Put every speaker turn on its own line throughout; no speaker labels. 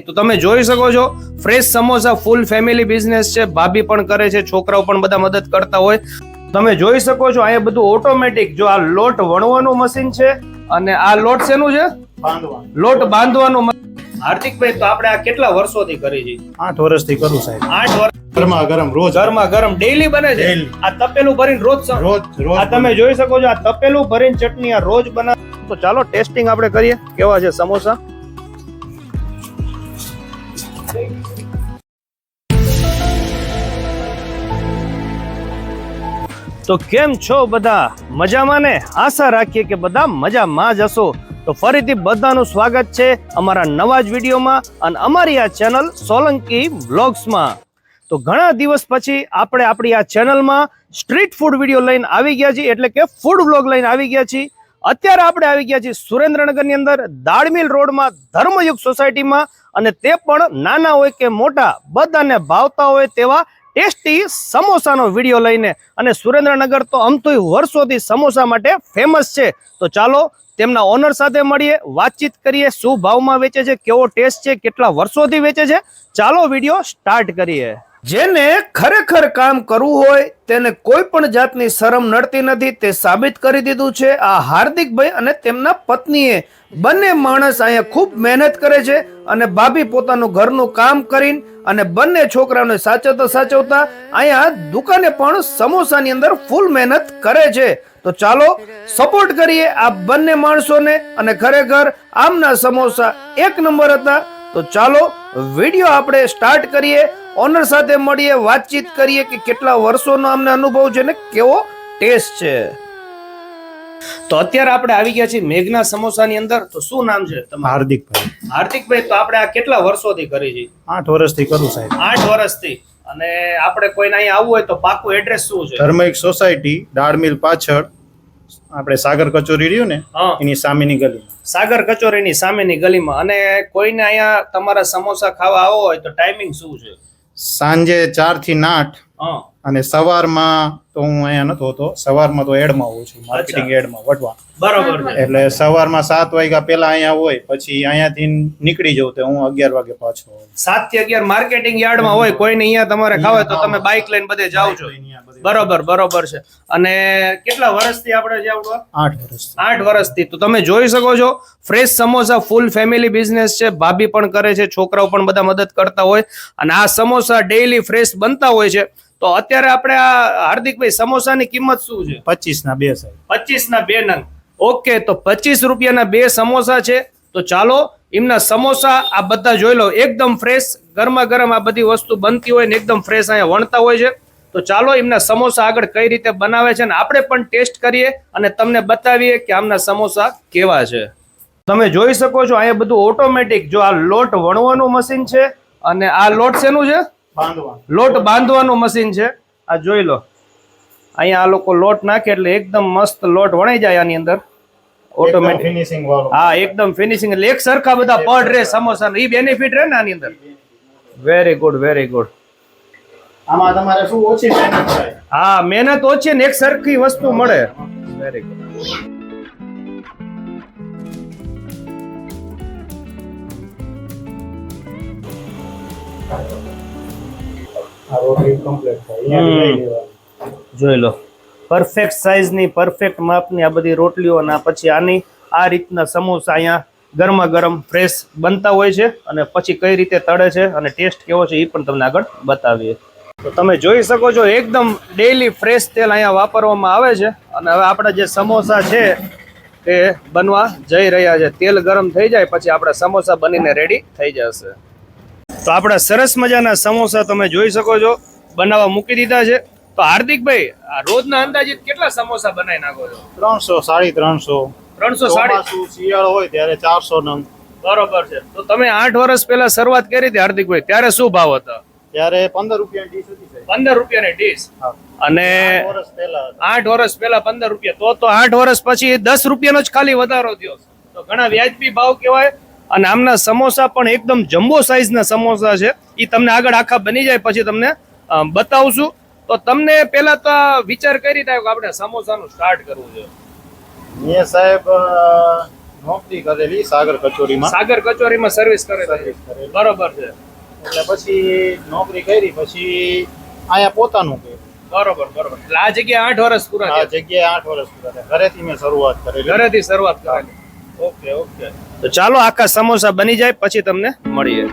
તો તમે જોઈ શકો છો fresh samosa full family business છે ભાભી પણ કરે છે છોકરાઓ પણ બધા મદદ કરતા હોય. તમે જોઈ શકો છો અહીંયા બધું ઓટોમેટિક જો આ લોટ વણવાનું મશીન છે અને આ લોટ શેનું છે? લોટ બાંધવાનું હાર્દિકભાઈ તો આપણે આ કેટલા વર્ષોથી કરી છે?
આઠ વર્ષથી કરું સાહેબ.
આઠ વર્ષ
ગરમા ગરમ રોજ.
ગરમા ગરમ ડેઈલી બને છે? આ તપેલું ભરીને રોજ
રોજ
આ તમે જોઈ શકો છો આ તપેલું ભરીને ચટણી આ રોજ બના તો ચાલો ટેસ્ટિંગ આપણે કરીએ. કેવા છે સમોસા? તો કેમ છો બધા? મજામાં ને? આશા રાખીએ કે બધા મજામાં જ હશો. તો ફરીથી બધાનું સ્વાગત છે અમારા નવા જ વિડીયોમાં અને અમારી આ ચેનલ સોલંકી વ્લોગ્સમાં. તો ઘણા દિવસ પછી આપણે આપણી આ ચેનલમાં સ્ટ્રીટ ફૂડ વીડિયો લઈને આવી ગયા છીએ, એટલે કે ફૂડ વ્લોગ લઈને આવી ગયા છીએ. અત્યારે આપણે આવી ગયા છીએ સુરેન્દ્રનગરની અંદર દાળમિલ રોડમાં ધર્મયુગ સોસાયટીમાં અને તે પણ નાના હોય કે મોટા, બધાને ભાવતા હોય તેવા ટેસ્ટી સમોસાનો વીડિયો લઈને. અને સુરેન્દ્રનગર તો તો વર્ષોથી સમોસા માટે ફેમસ છે. તો ચાલો તેમના ઓનર સાથે મળીએ, વાતચીત કરીએ, શું ભાવમાં વેચે છે, કેવો ટેસ્ટ છે, કેટલા વર્ષોથી વેચે છે. ચાલો વીડિયો સ્ટાર્ટ કરીએ. જેને ખરેખર કામ કરવું હોય, તેને કોઈ પણ જાતની શરમ નડતી નથી, તે સાબિત કરી દીધું છે આ હાર્દિકભાઈ અને તેમના પત્નીએ. બંને માણસ અહીંયા ખૂબ મહેનત કરે છે અને ભાભી પોતાનું ઘરનું કામ કરીને અને બંને છોકરાઓને સાચવતા સાચવતા અહીંયા દુકાને પણ સમોસાની અંદર ફૂલ મહેનત કરે છે. તો ચાલો સપોર્ટ કરીએ આ બંને માણસોને અને ખરેખર આમના સમોસા એક નંબર હતા. તો ચાલો વીડિયો આપણે સ્ટાર્ટ કરીએ. ઓનર સાથે મળીએ વાતચીત કરીએ કે કેટલા વર્ષોનો અમને અનુભવ છે ને કેવો ટેસ્ટ છે. તો અત્યારે આપણે આવી ગયા છીએ મેઘના સમોસાની અંદર. તો શું નામ છે તમારું?
હાર્દિકભાઈ.
હાર્દિકભાઈ તો આપણે આ કેટલા વર્ષોથી કરી છે?
આઠ વર્ષથી કરું સાહેબ.
આઠ વર્ષથી. અને આપણે કોઈને અહીંયા આવવું હોય તો પાકું એડ્રેસ શું છે?
ધર્મિક સોસાયટી દાળ મિલ પાછળ. આપણે સાગર કચોરી રહ્યું ને એની સામેની ગલી
સાગર કચોરીની સામેની ગલીમાં. અને કોઈને અહીંયા તમારા સમોસા ખાવા આવો હોય તો ટાઈમિંગ શું છે?
સાંજે ચારથી આઠ અને સવારમાં તો હું અહીંયા નથી હોતો સવારમાં તો એડમાં હોઉં છું માર્કેટિંગ એડમાં વટવા
બરોબર
એટલે સવારમાં સાત વાગ્યા પહેલા અહીંયા હોય પછી અહીંયાથી નીકળી જઉં તો હું અગિયાર વાગે પાછો.
સાતથી અગિયાર માર્કેટિંગ યાર્ડમાં હોય કોઈને અહીંયા તમારે ખાવા તો તમે બાઇક લઈને બધે જાઓ છો. બરોબર બરોબર છે. અને કેટલા વર્ષથી આપણે જે આવડવા
આઠ વર્ષ
આઠ વર્ષથી. તો તમે જોઈ શકો છો fresh samosa full family business છે. ભાભી પણ કરે છે છોકરાઓ પણ બધા મદદ કરતા હોય. અને આ સમોસા ડેઈલી ફ્રેશ બનતા હોય છે. તો અત્યારે આપણે આ હાર્દિકભાઈ સમોસાની કિંમત શું છે?
પચીસ ના બે સાહેબ.
પચીસ ના બે નંગ. ઓકે તો પચીસ રૂપિયાના બે સમોસા છે. તો ચાલો એમના સમોસા આ બધા જોઈ લો. એકદમ ફ્રેશ ગરમા ગરમ આ બધી વસ્તુ બનતી હોય ને એકદમ ફ્રેશ અહીંયા વણતા હોય છે. તો ચાલો એમના સમોસા આગળ કઈ રીતે બનાવે છે અને આપણે પણ ટેસ્ટ કરીએ અને તમને બતાવીએ કે આમના સમોસા કેવા છે. તમે જોઈ શકો છો અહીંયા બધું ઓટોમેટિક જો આ લોટ વણવાનું મશીન છે અને આ લોટ શેનું છે? લોટ બાંધવાનું મશીન છે. આ જોઈ લો. અહીંયા આ લોકો લોટ નાખે એટલે એકદમ મસ્ત લોટ વણાઈ જાય આની અંદર. ઓટોમેટિક
ફિનિશિંગ વાળો.
હા એકદમ ફિનિશિંગ એટલે એક સરખા બધા પડ રહે સમોસા એ બેનિફિટ રહે ને આની અંદર? વેરી ગુડ વેરી ગુડ
આમાં તમારે શું ઓછી મહેનત થાય?
હા મહેનત ઓછી ને એક સરખી વસ્તુ મળે. Very good. જોઈ લો. પરફેક્ટ સાઇઝની પરફેક્ટ માપની આ બધી રોટલીઓ અને પછી આની આ રીતના સમોસા અહીંયા ગરમા ગરમ ફ્રેશ બનતા હોય છે અને પછી કઈ રીતે તળે છે અને ટેસ્ટ કેવો છે એ પણ તમને આગળ બતાવીએ. તો તમે જોઈ શકો છો એકદમ ડેઈલી ફ્રેશ તેલ અહીંયા વાપરવામાં આવે છે. અને હવે આપણા જે સમોસા છે તે બનવા જઈ રહ્યા છે. તેલ ગરમ થઈ જાય પછી આપણા સમોસા બનીને રેડી થઈ જશે. તો આપણા સરસ મજાના સમોસા તમે જોઈ શકો છો બનાવવા મૂકી દીધા છે. તો હાર્દિકભાઈ આ રોજના અંદાજિત કેટલા સમોસા બનાવી નાખો છો?
ત્રણસો સાડી ત્રણસો.
ત્રણસો સાડી?
શિયાળો હોય ત્યારે ચારસો નંગ.
બરોબર છે. તો તમે આઠ વર્ષ પહેલા શરૂઆત કરી હતી હાર્દિકભાઈ ત્યારે શું ભાવ હતા?
ત્યારે પંદર રૂપિયા ડીશ હતી સાહેબ.
પંદર રૂપિયાની ડીશ? અને
આઠ વર્ષ પહેલા
પંદર રૂપિયા. તો તો આઠ વર્ષ પછી દસ રૂપિયાનો જ ખાલી વધારો થયો. તો ઘણા વ્યાજબી ભાવ કહેવાય અને આમના સમોસા પણ એકદમ જમ્બો સાઈઝના સમોસા છે. એ તમને આગળ આખા બની જાય પછી તમને બતાવશું. તો તમને પહેલા તો વિચાર કરી થાય કે આપણે સમોસાનું સ્ટાર્ટ કરવું છે.
મેં સાહેબ નોકરી કરેલી સાગર કચોરીમાં.
સાગર કચોરીમાં સર્વિસ કરે
સર્વિસ કરેલી.
બરોબર છે.
એટલે પછી નોકરી કરી પછી અહીંયા પોતાનું કર્યું
બરોબર બરોબર. એટલે આ જગ્યાએ આઠ વર્ષ પૂરા
આ જગ્યાએ આઠ વર્ષ પૂરા થયા. ઘરેથી મેં શરૂઆત કરી
ઘરેથી શરૂઆત કરેલી. Okay okay. તો ચાલો આખા સમોસા બની જાય પછી તમને મળીએ.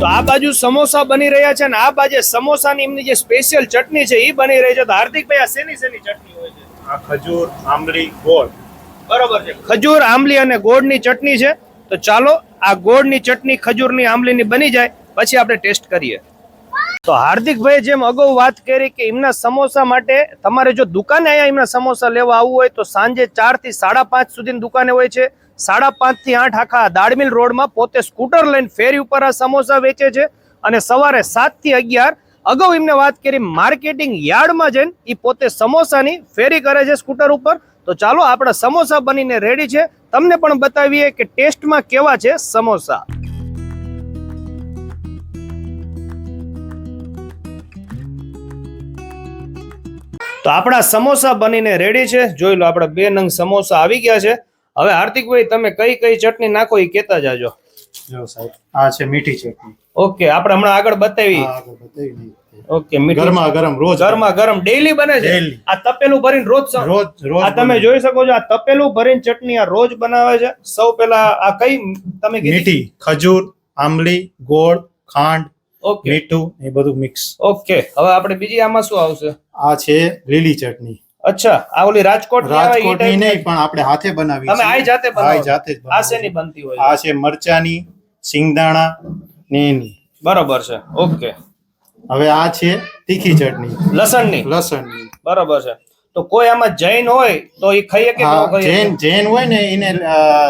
તો આ બાજુ સમોસા બની રહ્યા છે અને આ બાજુ સમોસાની એમની જે સ્પેશિયલ ચટણી છે એ બની રહી છે. તો હાર્દિકભાઈ આ શેની શેની ચટણી હોય છે?
આ ખજૂર આંબલી ગોળ.
બરોબર છે. ખજૂર, આંબલી અને ગોળની ચટણી છે. તો ચાલો, આ ગોળની ચટણી, ખજૂરની, આંબલીની બની જાય, પછી આપણે ટેસ્ટ કરીએ. તો હાર્દિકભાઈ જેમ અગાઉ વાત કરી કે એમના સમોસા માટે તમારે જો દુકાને અહીંયા એમના સમોસા લેવા આવવું હોય, તો સાંજે ચારથી સાડા પાંચ સુધીની દુકાને હોય છે. સાડા પાંચથી આઠ આખા દાડમિલ રોડમાં પોતે સ્કૂટર લઈને ફેરી ઉપર આ સમોસા વેચે છે. અને સવારે સાતથી અગિયાર, અગાઉ એમને વાત કરી, માર્કેટિંગ યાર્ડમાં જઈને એ પોતે સમોસાની ફેરી કરે છે સ્કૂટર ઉપર. તો ચાલો આપણા સમોસા બનીને રેડી છે. તમને પણ બતાવીએ કે ટેસ્ટમાં કેવા છે સમોસા. તો આપણા સમોસા બનીને રેડી છે. જોઈ લો આપણા બે નંગ સમોસા આવી ગયા છે. હવે હાર્દિકભાઈ તમે કઈ કઈ ચટણી નાખો એ કેતા જાજો.
જો સાહેબ આ છે મીઠી ચટણી.
ઓકે આપણે હમણાં આગળ બતાવી.
આગળ બતાવી.
ઓકે
ગરમા ગરમ રોજ
ગરમા ગરમ. ડેઈલી બને છે. આ તપેલું ભરીને રોજ
રોજ રોજ
આ તમે જોઈ શકો છો આ તપેલું ભરીને ચટણી આ રોજ બનાવે છે. સૌ પહેલા આ કઈ તમે
મીઠી ખજૂર આંબલી ગોળ ખાંડ
ઓકે.
મીઠું એ બધું મિક્સ
ઓકે હવે આપણે બીજી આમાં શું આવશે?
આ છે લીલી ચટણી.
અચ્છા આ ઓલી રાજકોટ
રાજકોટની નહીં પણ આપણે હાથે બનાવી
તમે આઈ જાતે બનાવી.
જાતે જ
આ શેની બનતી હોય
આ છે મરચાની સિંગદાણા ને એની.
બરોબર છે. ઓકે.
હવે આ છે તીખી ચટણી.
લસણની?
લસણની.
બરોબર છે. તો કોઈ આમાં જૈન હોય તો એ ખાઈએ કે ન ખાઈએ?
જૈન જૈન હોય ને એને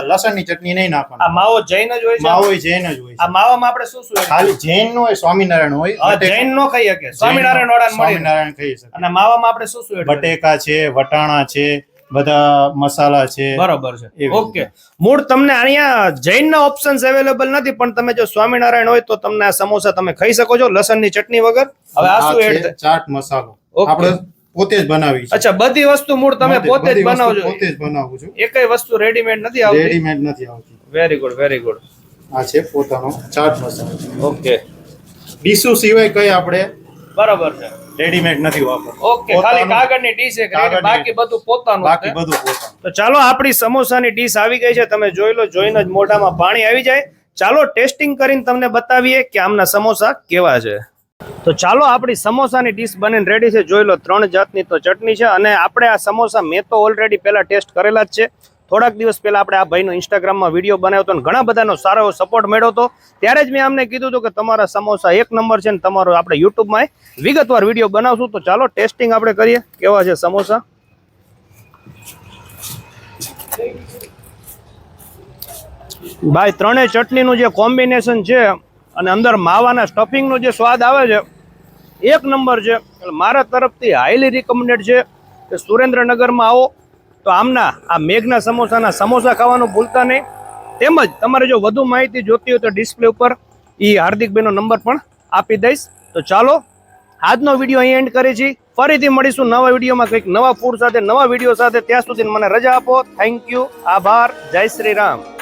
લસણની ચટણી નહીં
આ માવો જૈન જ હોય છે?
માવો જૈન જ હોય
આ માવામાં આપણે શું શું
ખાલી જૈન નો હોય સ્વામિનારાયણ હોય
હા જૈન નો ખાઈએ કે? સ્વામિનારાયણ વાળા
સ્વામિનારાયણ ખાઈ શકે
અને માવામાં આપણે શું શું?
બટેકા છે વટાણા છે બધા મસાલા છે
બરાબર છે. ઓકે. મૂળ તમને અહીંયા જૈનના ઓપ્શન્સ અવેલેબલ નથી પણ તમે જો સ્વામિનારાયણ હોય તો તમને આ સમોસા તમે ખાઈ શકો છો લસણની ચટણી વગર. હવે આ શું એડ
ચાટ મસાલો. આપણે પોતે જ બનાવી
અચ્છા બધી વસ્તુ મૂળ તમે પોતે જ
બનાવો છો.
બનાવજો
પોતે જ બનાવું છું.
એકય વસ્તુ રેડીમેડ નથી આવતી?
રેડીમેડ નથી આવતી.
વેરી ગુડ વેરી ગુડ
આ છે પોતાનો ચાટ મસાલો.
ઓકે
ડીશુ સિવાય કઈ આપણે
બરાબર છે.
રેડીમેડ નથી વાપરતો.
ઓકે ખાલી કાગળની ડીશ એક ready, બાકી બધું પોતાનું
બાકી બધું પોતાનું.
તો ચાલો આપણી સમોસાની ડીશ આવી ગઈ છે તમે જોઈ લો જોઈને જ મોઢામાં પાણી આવી જાય. ચાલો ટેસ્ટિંગ કરીને તમને બતાવીએ કે આમના સમોસા કેવા છે. તો ચાલો આપણી સમોસાની ડીશ બનીને રેડી છે. જોઈ લો ત્રણ જાતની તો ચટણી છે અને આપણે આ સમોસા મેં તો ઓલરેડી પહેલાં ટેસ્ટ કરેલા જ છે. થોડાક દિવસ પહેલાં આપણે આ ભાઈનો ઇન્સ્ટાગ્રામમાં વીડિયો બનાવ્યો હતો અને ઘણા બધાનો સારો એવો સપોર્ટ મળ્યો હતો. ત્યારે જ મેં અમને કીધું હતું કે તમારા સમોસા એક નંબર છે ને તમારો આપણે યુટ્યુબમાં વિગતવાર વીડિયો બનાવશું. તો ચાલો ટેસ્ટિંગ આપણે કરીએ. કેવા છે સમોસા? ભાઈ, ત્રણેય ચટણીનું જે કોમ્બિનેશન છે અને અંદર માવાના સ્ટફિંગનો જે સ્વાદ આવે છે, એક નંબર છે. મારા તરફથી હાઈલી રિકમેન્ડેડ છે કે સુરેન્દ્રનગરમાં આવો. તો આમના, આ મેઘના સમોસાના સમોસા ખાવાનું ભૂલતા નહીં. તેમજ તમારે જો વધુ માહિતી જોતી હોય તો ડિસ્પ્લે ઉપર એ હાર્દિકભાઈનો નંબર પણ આપી દઈશ. તો ચાલો, આજનો વીડિયો અહીં એન્ડ કરી છીએ. ફરીથી મળીશું નવા વિડીયોમાં કંઈક નવા ફૂડ સાથે, નવા વીડિયો સાથે. ત્યાં સુધી મને રજા આપો. થેન્ક યુ આભાર. જય શ્રી રામ.